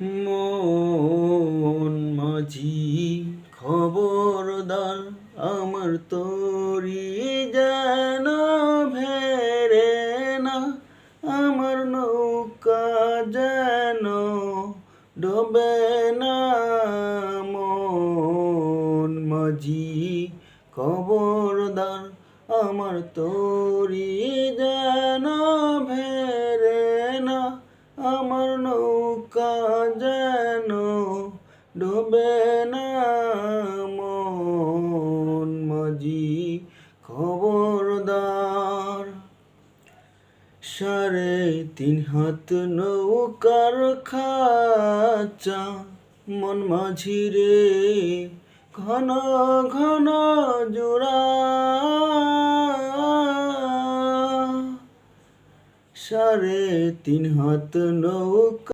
মন মাঝি খবরদার আমার তরি যেন ভেরে না, আমার নৌকা যেন ডবে না। মন মাঝি খবরদার আমার তরি যেন ভেরে আমার নৌকা যেন ডোবে না মন মাঝি খবরদার। সাড়ে তিন হাত নৌকার খাচা মন মাঝি রে, ঘন ঘন জোড়া সাড়ে তিন হাত নৌকা